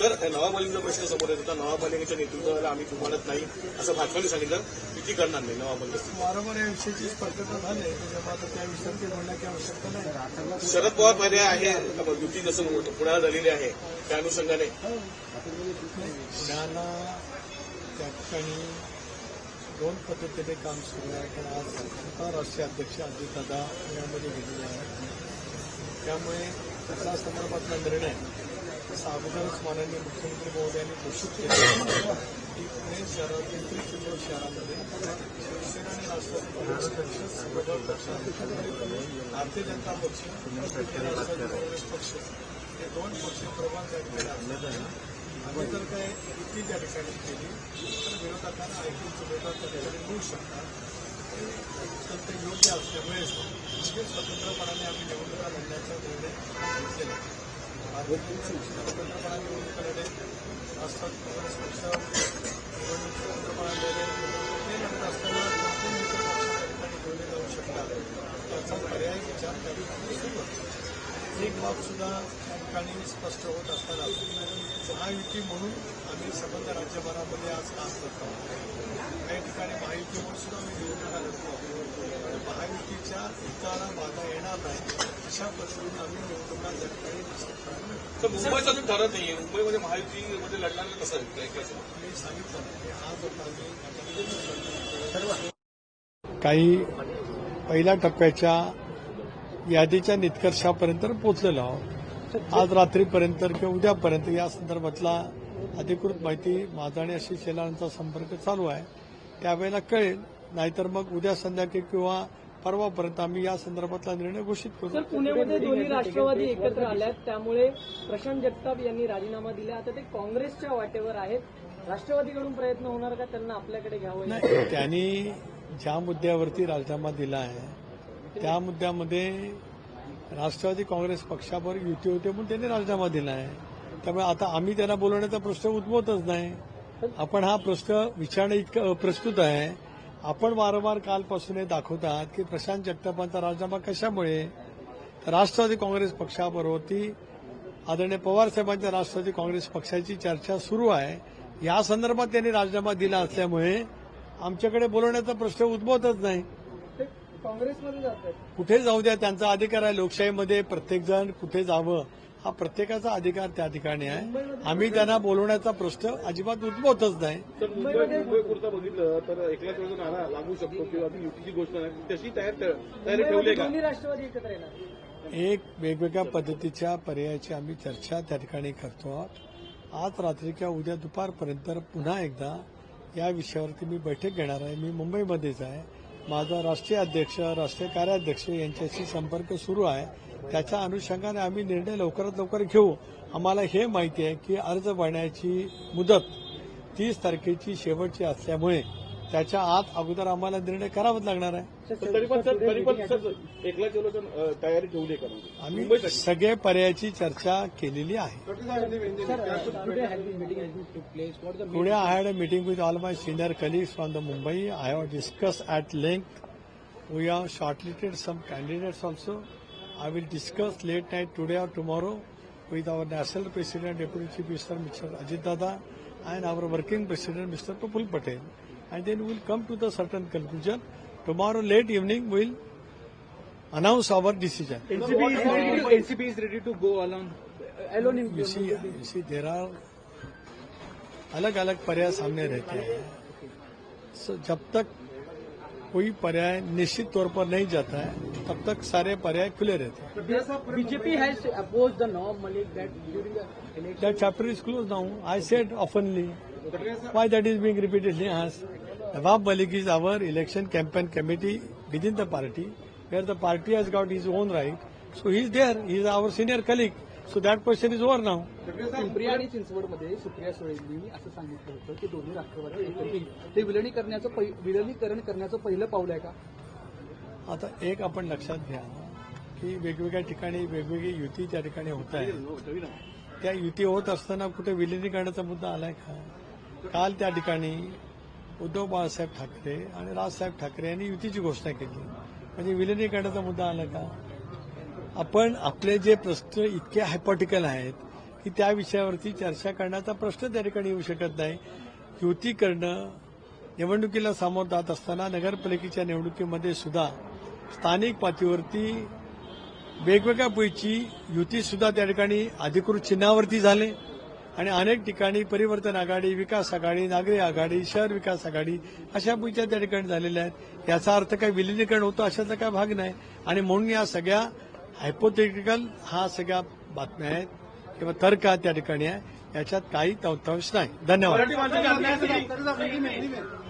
तर नवाब मलिकचा प्रश्न समोर येत होता. नवाब मलिकच्या नेतृत्वाला आम्ही तुम्हालाच नाही असं भाजपाने सांगितलं. युती करणार नाही नवाब मलिक वारंवार या विषयाची स्पष्टता झाली आहे. त्याच्यामुळे आता त्या विषयात ते बोलण्याची आवश्यकता नाही. शरद पवार पर्याय आहे युती जसं पुण्याला झालेली आहे त्या अनुषंगाने. पुण्याला त्या ठिकाणी दोन पद्धतीने काम सुरू आहे. कारण आज राष्ट्रीय अध्यक्ष अजितदादा पुण्यामध्ये गेलेले आहेत. त्यामुळे त्या संदर्भातला निर्णय तसा अगोदरच माननीय मुख्यमंत्री महोदयांनी घोषित केला की पुणे शहरातील पिंपरी शहरामध्ये शिवसेना आणि राष्ट्रवादी काँग्रेस पक्ष सर्व भारतीय जनता पक्ष राष्ट्रवादी काँग्रेस पक्ष हे दोन पक्ष प्रभाग त्या ठिकाणी आम्ही जर काय युती त्या ठिकाणी केली तर विरोधकांना ऐकून विरोधात त्या ठिकाणी मिळू शकतात. तर ते योग्य असल्यामुळे म्हणजे स्वतंत्रपणाने आम्ही निवडणुका लढण्याचा निर्णय घेतलेला आहे. भारतीय जनता असतात स्वतंत्रपणाने ते लढत असताना मित्र पक्ष त्या ठिकाणी जाऊ शकतात त्याचा पर्याय विचार त्या ठिकाणी सुरू एक बाब सुद्धा त्या ठिकाणी स्पष्ट होत असताना महायुती म्हणून आम्ही संबंध राज्यभरामध्ये आज काम करतो काही ठिकाणी महायुतीवर सुद्धा आम्ही निवडणुका लढतो पण महायुतीच्या हिताला बाधा येणार नाही अशा आम्ही ठिकाणी. तर मुंबईचं ठरत नाहीये. मुंबईमध्ये महायुतीमध्ये लढणार कसं मी सांगितलं काही पहिल्या टप्प्याच्या यादीच्या निष्कर्षापर्यंत पोहोचलेलो आहोत. आज रात्रीपर्यंत किंवा उद्यापर्यंत या संदर्भातला अधिकृत माहिती माझा आणि अशी शेलारांचा संपर्क चालू आहे. त्यावेळेला कळेल नाहीतर मग उद्या संध्याकाळी किंवा परवापर्यंत आम्ही या संदर्भातला निर्णय घोषित करू. सर पुण्यामध्ये दोन्ही राष्ट्रवादी एकत्र आल्यात त्यामुळे प्रशांत जगताप यांनी राजीनामा दिला. आता ते काँग्रेसच्या वाटेवर आहेत. राष्ट्रवादीकडून प्रयत्न होणार का? त्यांना आपल्याकडे घ्यावं नाही त्यांनी ज्या मुद्द्यावरती राजीनामा दिला आहे त्या मुद्द्यामध्ये राष्ट्रवादी काँग्रेस पक्षावर युती होते म्हणून त्यांनी राजीनामा दिला आहे. त्यामुळे आता आम्ही त्यांना बोलवण्याचा प्रश्न उद्भवतच नाही. आपण हा प्रश्न विचारणं इतकं अप्रस्तुत आहे आपण वारंवार कालपासून हे दाखवतात की प्रशांत जगतापांचा राजीनामा कशामुळे राष्ट्रवादी काँग्रेस पक्षाबरोबरती आदरणीय पवार साहेबांच्या राष्ट्रवादी काँग्रेस पक्षाची चर्चा सुरू आहे. या संदर्भात त्यांनी राजीनामा दिला असल्यामुळे आमच्याकडे बोलवण्याचा प्रश्न उद्भवतच नाही. ते काँग्रेसमध्ये कुठे जाऊ द्या त्यांचा अधिकार आहे लोकशाहीमध्ये. प्रत्येकजण कुठे जावं हा प्रत्येकाचा अधिकार त्या ठिकाणी आहे. आम्ही त्यांना बोलवण्याचा प्रश्न अजिबात उद्भवतच नाही. तर मुंबई मुंबईपुरता बघितलं तर एकला चौदा नारा लागू शकतो किंवा अजून युतीची घोषणा नाही तशी तयार तयारी ठेवली मुंबईमध्ये का? दोन्ही राष्ट्रवादी एकत्र येणार. एक वेगवेगळ्या पद्धतीच्या पर्यायाची आम्ही चर्चा त्या ठिकाणी करतो आहोत. आज रात्री किंवा उद्या दुपारपर्यंत पुन्हा एकदा या विषयावरती मी बैठक घेणार आहे. मी मुंबईमध्येच आहे. माझा राष्ट्रीय अध्यक्ष राष्ट्रीय कार्याध्यक्ष यांच्याशी संपर्क सुरू आहे. त्याच्या अनुषंगाने आम्ही निर्णय लवकरात लवकर घेऊ. आम्हाला हे माहिती आहे की अर्ज भरण्याची मुदत तीस तारखेची शेवटची असल्यामुळे त्याच्या आत अगोदर आम्हाला निर्णय करावाच लागणार आहे. आम्ही सगळे पर्यायाची चर्चा केलेली आहे. Pune I had a meeting with all my senior colleagues from the Mumbai I have discuss at length we have shortlisted some candidate also I will discuss late night today or tomorrow with our national president deputy chief mister Ajit Dada and our working president mister Praful Patel And then we will come to the certain conclusion. Tomorrow late evening we will announce our decision. NCP is ready to, NCP is ready to go alone. alone in You see, you see, there are अलग अलग पर्याय सामने रहते हैं So, जब तक कोई पर्याय निश्चित तौर पर नहीं जाता है तब तक सारे पर्याय खुले रहते हैं BJP has opposed the Nawab Malik that during the election. That chapter is closed now. I said oftenly. Why that is being repeatedly asked? Nawab Malik is our election campaign committee within the party, where the party has got his own right. So he is there. He is our senior colleague. So that question is over now. Pimpri आणि चिंचवडमध्ये सुप्रिया सुळेंनी असं सांगितलं होतं की दोन्ही राष्ट्रवादी एकत्र येईल ते विलनीकरण्याचं पहि- विलनीकरण करण्याचं पहिलं पाऊल आहे का आता एक आपण लक्षात घ्या की वेगवेगळ्या ठिकाणी वेगवेगळी युती त्या ठिकाणी होत आहे त्या युती होत असताना कुठे विलिनीकरणाचा मुद्दा आलाय का काल त्या ठिकाणी उद्धव बाळासाहेब ठाकरे आणि राजसाहेब ठाकरे यांनी युतीची घोषणा केली. म्हणजे विलिनीकरणाचा मुद्दा आला का? आपण आपले जे प्रश्न इतके हायपॉटिकल आहेत की त्या विषयावरती चर्चा करण्याचा प्रश्न त्या ठिकाणी येऊ शकत नाही. युती करणं निवडणुकीला सामोरं जात असताना नगरपालिकेच्या निवडणुकीमध्ये सुद्धा स्थानिक पातळीवरती वेगवेगळ्या पैकी युती सुद्धा त्या ठिकाणी अधिकृत चिन्हावरती झाले. आणि अनेक ठिकाणी परिवर्तन आघाडी विकास आघाडी नागरी आघाडी शहर विकास आघाडी अशा पैकी त्या ठिकाणी झालेल्या आहेत. याचा अर्थ काही विलिनीकरण होतं अशाचा काय भाग नाही. आणि म्हणून या सगळ्या हायपोथेटिकल हा सगळ्या बातम्या आहेत किंवा तर्क हा त्या ठिकाणी आहे. याच्यात काही तवतांश नाही. धन्यवाद.